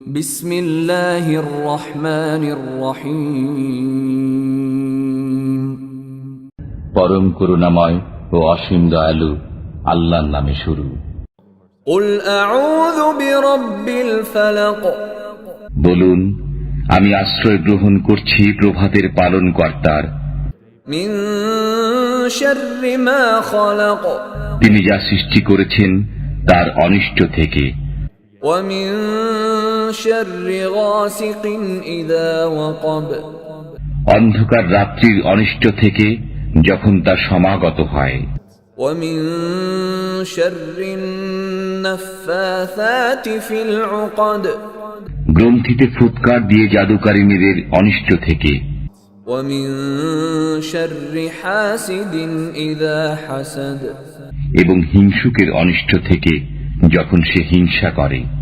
بسم الله الرحمن الرحيم পরম করুণাময় ও অসীম দয়ালু আল্লাহর নামে শুরু قل أعوذ برب الفلق বলুন আমি আশ্রয় গ্রহণ করছি প্রভাতের পালন কর্তার من شر ما خلق তিনি যা সৃষ্টি করেছেন তার অনিষ্ট থেকে ومن شر غاسق إذا وقب অন্ধকার রাত্রির অনিষ্ট থেকে যখন তা সমাগত হয় ومن شر النفاثات في العقد গ্রন্থিতে ফুৎকার দিয়ে জাদুকারিনীদের অনিষ্ট থেকে ومن شر حاسد إذا حسد এবং হিংসুকের অনিষ্ট থেকে যখন সে হিংসা করে